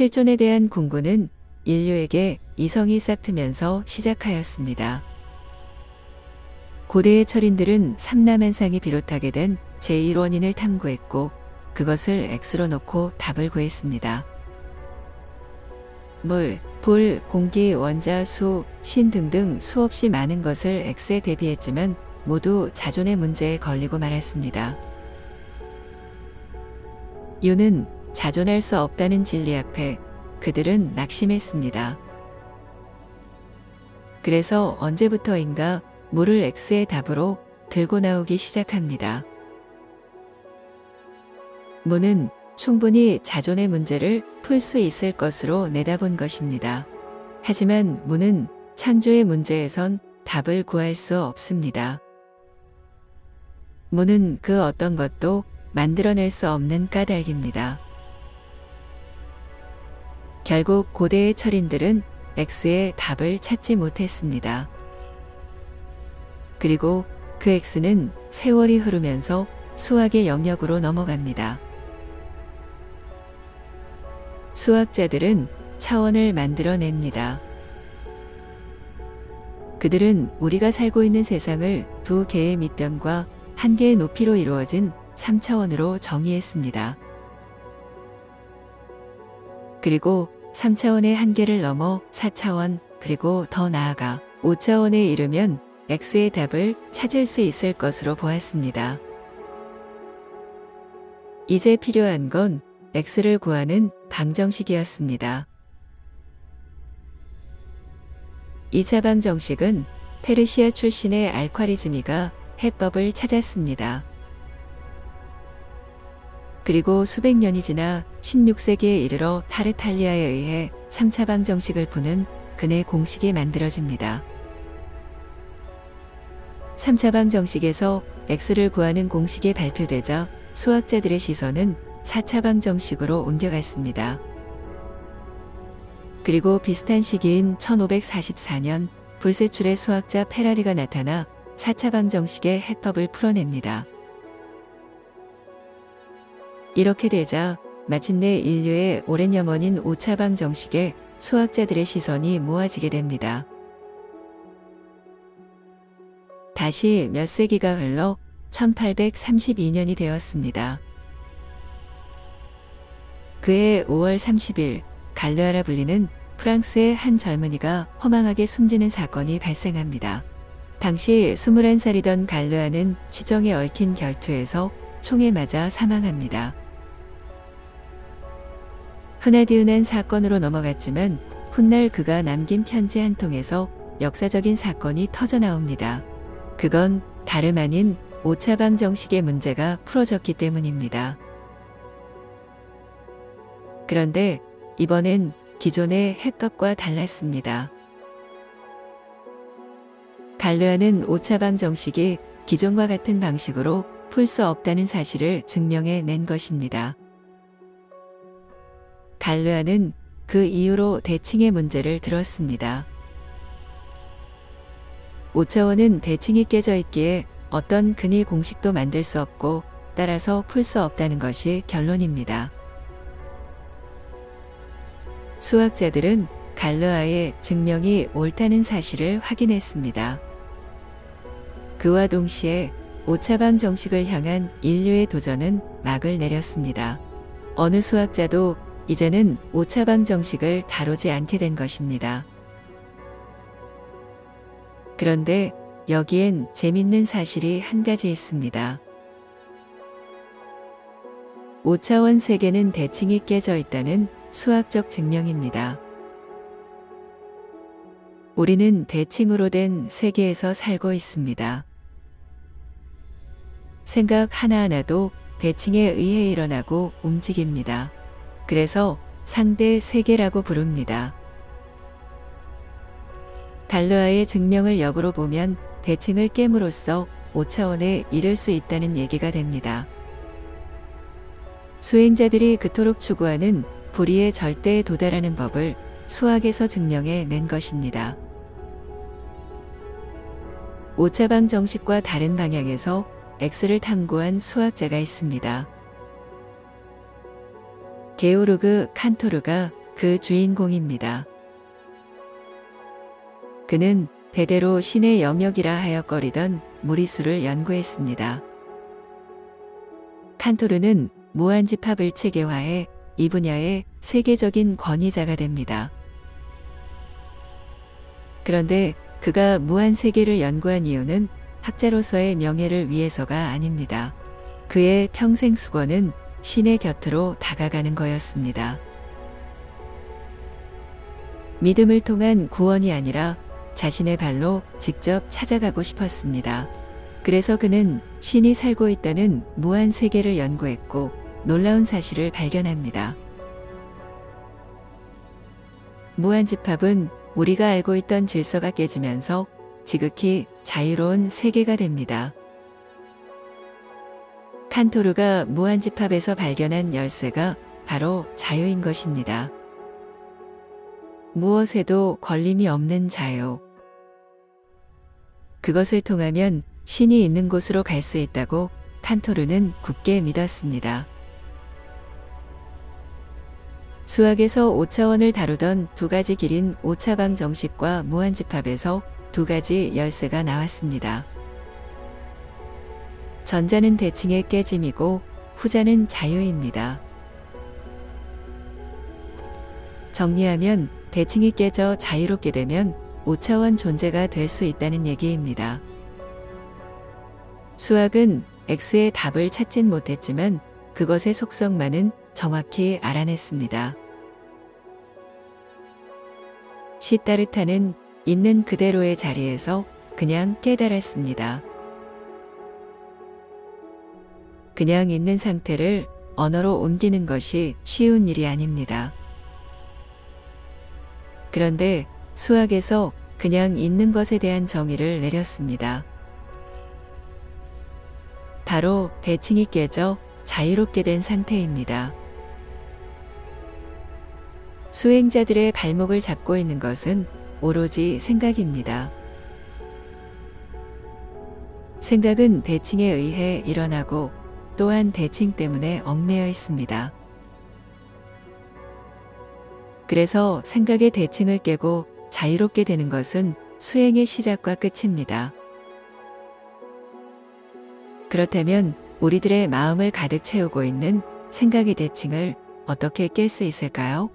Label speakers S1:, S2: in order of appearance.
S1: 실존에 대한 공부는 인류에게 이성이 싹트면서 시작하였습니다. 고대의 철인들은 삼남한상이 비롯하게 된 제1원인을 탐구했고 그것을 X로 놓고 답을 구했습니다. 물, 불, 공기, 원자, 수, 신 등등 수없이 많은 것을 X에 대비했지만 모두 자존의 문제에 걸리고 말았습니다. 유는 자존할 수 없다는 진리 앞에 그들은 낙심했습니다. 그래서 언제부터인가 물을 X의 답으로 들고 나오기 시작합니다. 무는 충분히 자존의 문제를 풀 수 있을 것으로 내다본 것입니다. 하지만 무는 창조의 문제에선 답을 구할 수 없습니다. 무는 그 어떤 것도 만들어낼 수 없는 까닭입니다. 결국 고대의 철인들은 X의 답을 찾지 못했습니다. 그리고 그 X는 세월이 흐르면서 수학의 영역으로 넘어갑니다. 수학자들은 차원을 만들어냅니다. 그들은 우리가 살고 있는 세상을 두 개의 밑변과 한 개의 높이로 이루어진 3차원으로 정의했습니다. 그리고 3차원의 한계를 넘어 4차원, 그리고 더 나아가 5차원에 이르면 X의 답을 찾을 수 있을 것으로 보았습니다. 이제 필요한 건 X를 구하는 방정식이었습니다. 2차 방정식은 페르시아 출신의 알콰리즈미가 해법을 찾았습니다. 그리고 수백 년이 지나 16세기에 이르러 타르탈리아에 의해 3차 방정식을 푸는 근의 공식이 만들어집니다. 3차 방정식에서 x를 구하는 공식이 발표되자 수학자들의 시선은 4차 방정식으로 옮겨갔습니다. 그리고 비슷한 시기인 1544년 불세출의 수학자 페라리가 나타나 4차 방정식의 해법을 풀어냅니다. 이렇게 되자 마침내 인류의 오랜 염원인 5차 방 정식에 수학자들의 시선이 모아지게 됩니다. 다시 몇 세기가 흘러 1832년이 되었습니다. 그해 5월 30일 갈르아라 불리는 프랑스의 한 젊은이가 허망하게 숨지는 사건이 발생합니다. 당시 21살이던 갈르아는 치정에 얽힌 결투에서 총에 맞아 사망합니다. 흔하디흔한 사건으로 넘어갔지만 훗날 그가 남긴 편지 한 통에서 역사적인 사건이 터져 나옵니다. 그건 다름 아닌 5차 방 정식의 문제가 풀어졌기 때문입니다. 그런데 이번엔 기존의 해법과 달랐습니다. 갈르아는 5차 방 정식이 기존과 같은 방식으로 풀 수 없다는 사실을 증명해 낸 것입니다. 갈르아는 그 이유로 대칭의 문제를 들었습니다. 5차원은 대칭이 깨져 있기에 어떤 근의 공식도 만들 수 없고 따라서 풀 수 없다는 것이 결론입니다. 수학자들은 갈르아의 증명이 옳다는 사실을 확인했습니다. 그와 동시에 5차방 정식을 향한 인류의 도전은 막을 내렸습니다. 어느 수학자도 이제는 5차방 정식을 다루지 않게 된 것입니다. 그런데 여기엔 재밌는 사실이 한 가지 있습니다. 5차원 세계는 대칭이 깨져 있다는 수학적 증명입니다. 우리는 대칭으로 된 세계에서 살고 있습니다. 생각 하나하나도 대칭에 의해 일어나고 움직입니다. 그래서 상대 세계라고 부릅니다. 달르아의 증명을 역으로 보면 대칭을 깨므로써 5차원에 이를 수 있다는 얘기가 됩니다. 수행자들이 그토록 추구하는 불의의 절대에 도달하는 법을 수학에서 증명해 낸 것입니다. 5차방 정식과 다른 방향에서 X를 탐구한 수학자가 있습니다. 게오르그 칸토르가 그 주인공입니다. 그는 대대로 신의 영역이라 하여거리던 무리수를 연구했습니다. 칸토르는 무한집합을 체계화해 이 분야의 세계적인 권위자가 됩니다. 그런데 그가 무한세계를 연구한 이유는 학자로서의 명예를 위해서가 아닙니다. 그의 평생 수고는 신의 곁으로 다가가는 거였습니다. 믿음을 통한 구원이 아니라 자신의 발로 직접 찾아가고 싶었습니다. 그래서 그는 신이 살고 있다는 무한 세계를 연구했고 놀라운 사실을 발견합니다. 무한 집합은 우리가 알고 있던 질서가 깨지면서 지극히 자유로운 세계가 됩니다. 칸토르가 무한 집합에서 발견한 열쇠가 바로 자유인 것입니다. 무엇에도 걸림이 없는 자유. 그것을 통하면 신이 있는 곳으로 갈 수 있다고 칸토르는 굳게 믿었습니다. 수학에서 5차원을 다루던 두 가지 길인 5차방 정식과 무한집합에서 두 가지 열쇠가 나왔습니다. 전자는 대칭의 깨짐이고 후자는 자유입니다. 정리하면 대칭이 깨져 자유롭게 되면 5차원 존재가 될 수 있다는 얘기입니다. 수학은 X의 답을 찾진 못했지만 그것의 속성만은 정확히 알아냈습니다. 시타르타는 있는 그대로의 자리에서 그냥 깨달았습니다. 그냥 있는 상태를 언어로 옮기는 것이 쉬운 일이 아닙니다. 그런데 수학에서 그냥 있는 것에 대한 정의를 내렸습니다. 바로 대칭이 깨져 자유롭게 된 상태입니다. 수행자들의 발목을 잡고 있는 것은 오로지 생각입니다. 생각은 대칭에 의해 일어나고 또한 대칭 때문에 얽매여 있습니다. 그래서 생각의 대칭을 깨고 자유롭게 되는 것은 수행의 시작과 끝입니다. 그렇다면 우리들의 마음을 가득 채우고 있는 생각의 대칭을 어떻게 깰 수 있을까요?